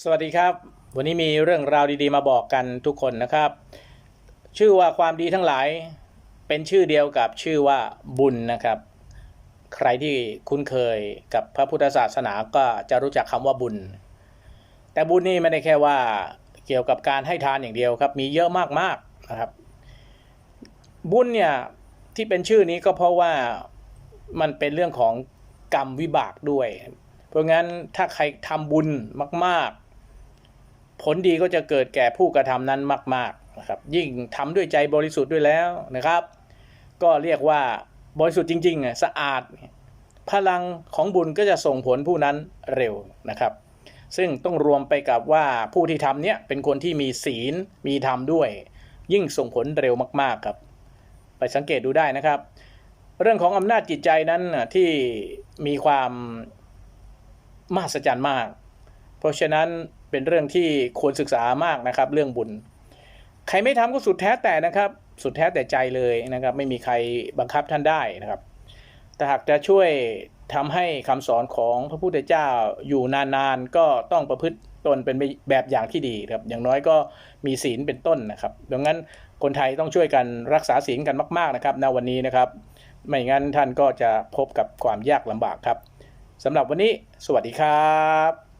สวัสดีครับ วันนี้มีเรื่องราวดีๆมาบอกกันทุกคนนะครับ ชื่อว่าความดีทั้งหลายเป็นชื่อเดียวกับชื่อว่าบุญนะครับ ใครที่คุ้นเคยกับพระพุทธศาสนาก็จะรู้จักคำว่าบุญ แต่บุญนี่ไม่ได้แค่ว่าเกี่ยวกับการให้ทานอย่างเดียวครับ มีเยอะมากๆนะครับ บุญเนี่ยที่เป็นชื่อนี้ก็เพราะว่ามันเป็นเรื่องของกรรมวิบากด้วย เพราะงั้นถ้าใครทำบุญมากๆ ผลดีก็จะเกิดแก่ผู้กระทำนั้นมากๆนะครับยิ่งทำด้วยใจบริสุทธิ์ด้วยแล้วนะครับ ก็เรียกว่าบริสุทธิ์จริงๆอะสะอาด พลังของบุญก็จะส่งผลผู้นั้นเร็วนะครับ ซึ่งต้องรวมไปกับว่าผู้ที่ทำเนี่ยเป็นคนที่มีศีลมีธรรมด้วย ยิ่งส่งผลเร็วมากๆครับ ไปสังเกตดูได้นะครับ เรื่องของอำนาจจิตใจนั้นที่มีความมหัศจรรย์มาก เพราะฉะนั้น เป็นเรื่องที่ควรศึกษามากนะครับ เรื่องบุญ ใครไม่ทำก็สุดแท้แต่นะครับ สุดแท้แต่ใจเลยนะครับ ไม่มีใครบังคับท่านได้นะครับ แต่หากจะช่วยทำให้คำสอนของพระพุทธเจ้าอยู่นานๆก็ต้องประพฤติตนเป็นแบบอย่างที่ดีครับ อย่างน้อยก็มีศีลเป็นต้นนะครับ ดังนั้นคนไทยต้องช่วยกันรักษาศีลกันมาก ๆนะครับณวันนี้นะครับ ไม่งั้นท่านก็จะพบกับความยากลำบากครับสำหรับวันนี้ สวัสดีครับ